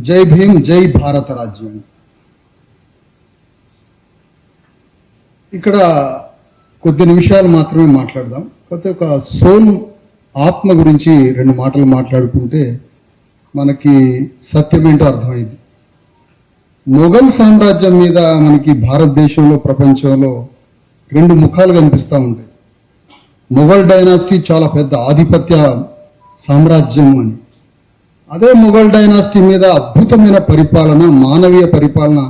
జై భీమ్ జై భారత రాజ్యం. ఇక్కడ కొద్ది నిమిషాలు మాత్రమే మాట్లాడదాం. కాకపోతే ఒక సోల్ ఆత్మ గురించి రెండు మాటలు మాట్లాడుకుంటే మనకి సత్యమేంటో అర్థమైంది. మొఘల్ సామ్రాజ్యం మీద మనకి భారతదేశంలో ప్రపంచంలో రెండు ముఖాలు కనిపిస్తూ ఉంటాయి. మొఘల్ డైనాసిటీ చాలా పెద్ద ఆధిపత్య సామ్రాజ్యం అని. అదే మొఘల్ డైనాసిటీ మీద అద్భుతమైన పరిపాలన మానవీయ పరిపాలన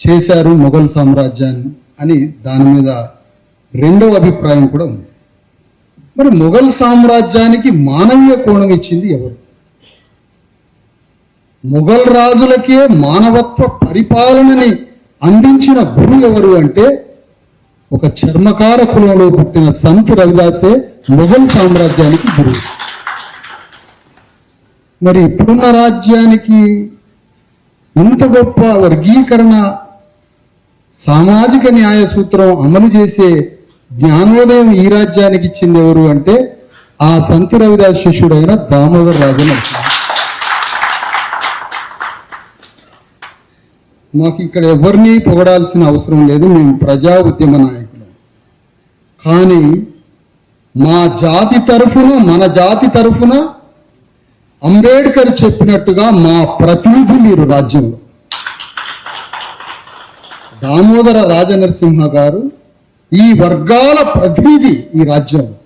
చేశారు మొఘల్ సామ్రాజ్యాన్ని అని దాని మీద రెండవ అభిప్రాయం కూడా ఉంది. మరి మొఘల్ సామ్రాజ్యానికి మానవీయ కోణం ఇచ్చింది ఎవరు? మొఘల్ రాజులకే మానవత్వ పరిపాలనని అందించిన గురువు ఎవరు అంటే ఒక చర్మకార కులంలో పుట్టిన సంత్ రవిదాసే మొఘల్ సామ్రాజ్యానికి గురువు. మరి ఇప్పుడున్న రాజ్యానికి ఇంత గొప్ప వర్గీకరణ సామాజిక న్యాయ సూత్రం అమలు చేసే జ్ఞానోదయం ఈ రాజ్యానికి ఇచ్చింది ఎవరు అంటే ఆ సంతి రవిదాస్ శిష్యుడైన దామోదర్ రాజు మాకు ఇక్కడ ఎవరిని పొగడాల్సిన అవసరం లేదు మేము ప్రజా ఉద్యమ నాయకులు. కానీ మా జాతి తరఫున మన జాతి తరఫున అంబేద్కర్ చెప్పినట్టుగా మా ప్రతినిధి మీరు రాజ్యంలో. దామోదర రాజనరసింహ గారు ఈ వర్గాల ప్రతినిధి ఈ రాజ్యంలో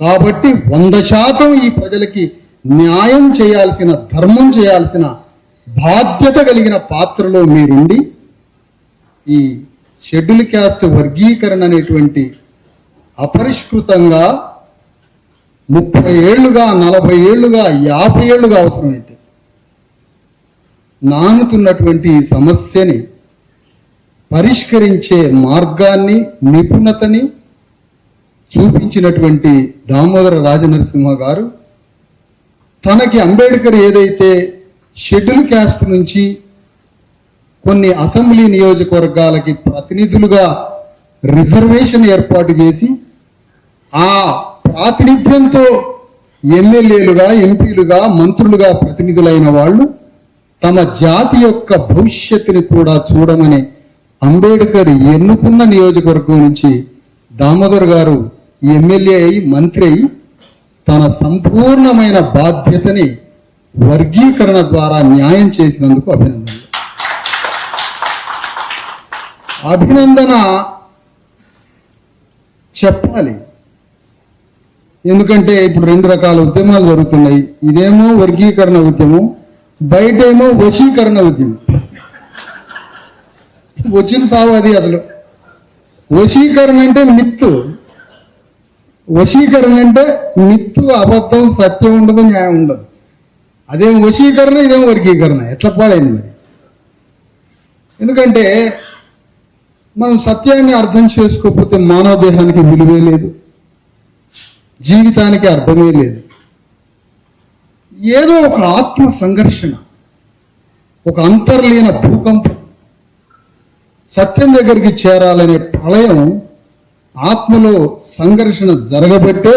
కాబట్టి వంద శాతం ఈ ప్రజలకి న్యాయం చేయాల్సిన ధర్మం చేయాల్సిన బాధ్యత కలిగిన పాత్రలో మీరుండి ఈ షెడ్యూల్ క్యాస్ట్ వర్గీకరణ అనేటువంటి అపరిష్కృతంగా ముప్పై ఏళ్ళుగా నలభై ఏళ్ళుగా యాభై ఏళ్ళుగా అవసరమైతే నానుతున్నటువంటి ఈ సమస్యని పరిష్కరించే మార్గాన్ని నిపుణతని చూపించినటువంటి దామోదర రాజనరసింహ గారు తనకి అంబేద్కర్ ఏదైతే షెడ్యూల్ క్యాస్ట్ నుంచి కొన్ని అసెంబ్లీ నియోజకవర్గాలకి ప్రతినిధులుగా రిజర్వేషన్ ఏర్పాటు చేసి ఆ ప్రాతినిధ్యంతో ఎమ్మెల్యేలుగా ఎంపీలుగా మంత్రులుగా ప్రతినిధులైన వాళ్ళు తమ జాతి యొక్క భవిష్యత్తుని కూడా చూడమని అంబేద్కర్ ఎన్నుకున్న నియోజకవర్గం నుంచి దామోదర్ గారు ఎమ్మెల్యే అయి మంత్రి అయి తన సంపూర్ణమైన బాధ్యతని వర్గీకరణ ద్వారా న్యాయం చేసినందుకు అభినందన అభినందన చెప్పాలి. ఎందుకంటే ఇప్పుడు రెండు రకాల ఉద్యమాలు జరుగుతున్నాయి. ఇదేమో వర్గీకరణ ఉద్యమం బయటేమో వశీకరణ ఉద్యమం. వచ్చిన సావు అది అసలు. వశీకరణ అంటే మిత్తు. వశీకరణ అంటే మిత్తు అబద్ధం సత్యం ఉండదు న్యాయం ఉండదు. అదేం వశీకరణ ఇదేం వర్గీకరణ? ఎట్లా పాడైంది మరి? ఎందుకంటే మనం సత్యాన్ని అర్థం చేసుకోకపోతే మానవ దేహానికి విలువే లేదు. జీవితానికి అర్థమే లేదు. ఏదో ఒక ఆత్మ సంఘర్షణ ఒక అంతర్లీన భూకంపం సత్యం దగ్గరికి చేరాలనే ప్రళయం ఆత్మలో సంఘర్షణ జరగబట్టే